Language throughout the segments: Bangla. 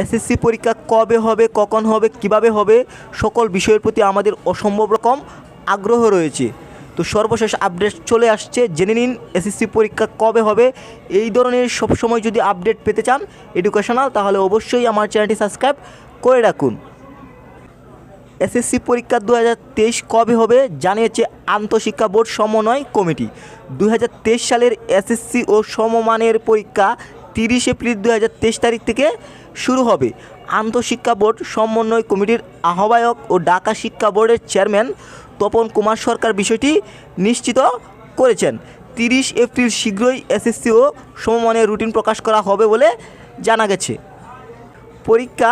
এসএসসি পরীক্ষা কবে হবে, কখন হবে, কীভাবে হবে, সকল বিষয়ের প্রতি আমাদের অসম্ভব রকম আগ্রহ রয়েছে। তো সর্বশেষ আপডেট চলে আসছে, জেনে নিন এসএসসি পরীক্ষা কবে হবে। এই ধরনের সবসময় যদি আপডেট পেতে চান এডুকেশনাল তাহলে অবশ্যই আমার চ্যানেলটি সাবস্ক্রাইব করে রাখুন। এসএসসি পরীক্ষা দু হাজার তেইশ কবে হবে জানিয়েছে আন্তঃশিক্ষা বোর্ড সমন্বয় কমিটি। দু হাজার তেইশ সালের এসএসসি ও সমমানের পরীক্ষা তিরিশ এপ্রিল দু হাজার তেইশ তারিখ থেকে শুরু হবে। আন্তঃশিক্ষা বোর্ড সমন্বয় কমিটির আহ্বায়ক ও ঢাকা শিক্ষা বোর্ডের চেয়ারম্যান তপন কুমার সরকার বিষয়টি নিশ্চিত করেছেন। তিরিশ এপ্রিল শীঘ্রই এসএসসি ও সমমানের রুটিন প্রকাশ করা হবে বলে জানা গেছে। পরীক্ষা,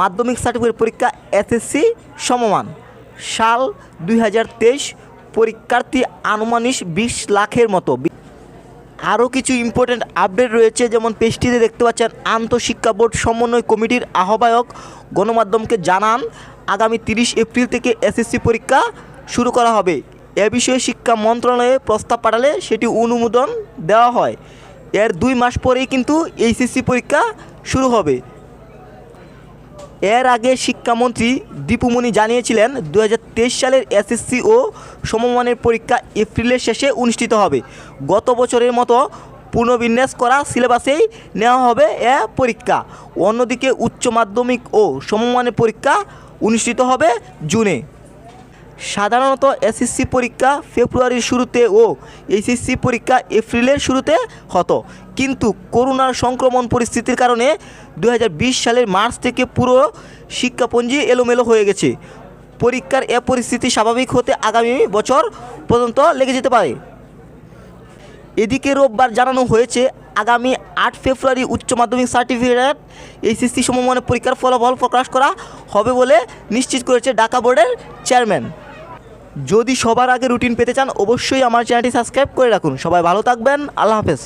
মাধ্যমিক সার্টিফিকেট পরীক্ষা, এসএসসি সমমান। সাল দুই হাজার তেইশ পরীক্ষার্থী আনুমানিক বিশ লাখের মতো আরও কিছু ইম্পর্ট্যান্ট আপডেট রয়েছে, যেমন পেজটিতে দেখতে পাচ্ছেন আন্তঃশিক্ষা বোর্ড সমন্বয় কমিটির আহ্বায়ক গণমাধ্যমকে জানান, আগামী তিরিশ এপ্রিল থেকে এসএসসি পরীক্ষা শুরু করা হবে। এ বিষয়ে শিক্ষা মন্ত্রণালয়ে প্রস্তাব পাঠালে সেটি অনুমোদন দেওয়া হয়। এর দুই মাস পরেই কিন্তু এইচএসসি পরীক্ষা শুরু হবে। এর আগে শিক্ষামন্ত্রী দীপুমণি জানিয়েছিলেন দু হাজার তেইশ সালের এসএসসি ও সমমানের পরীক্ষা এপ্রিলের শেষে অনুষ্ঠিত হবে। গত বছরের মতো পুনর্বিন্যাস করা সিলেবাসেই নেওয়া হবে এ পরীক্ষা। অন্যদিকে উচ্চ মাধ্যমিক ও সমমানের পরীক্ষা অনুষ্ঠিত হবে জুনে। সাধারণত এসএসসি পরীক্ষা ফেব্রুয়ারির শুরুতে ও এইচএসসি পরীক্ষা এপ্রিলের শুরুতে হতো। কিন্তু করোনার সংক্রমণ পরিস্থিতির কারণে দু হাজার বিশ সালের মার্চ থেকে পুরো শিক্ষাপঞ্জি এলোমেলো হয়ে গেছে। পরীক্ষার এ পরিস্থিতি স্বাভাবিক হতে আগামী বছর পর্যন্ত লেগে যেতে পারে। এদিকে রোববার জানানো হয়েছে, আগামী আট ফেব্রুয়ারি উচ্চ মাধ্যমিক সার্টিফিকেট এইচএসসি সমমানের পরীক্ষার ফলাফল প্রকাশ করা হবে বলে নিশ্চিত করেছে ঢাকা বোর্ডের চেয়ারম্যান। যদি সবার আগে রুটিন পেতে চান, অবশ্যই আমার চ্যানেলটি সাবস্ক্রাইব করে রাখুন। সবাই ভালো থাকবেন, আল্লাহ হাফেজ।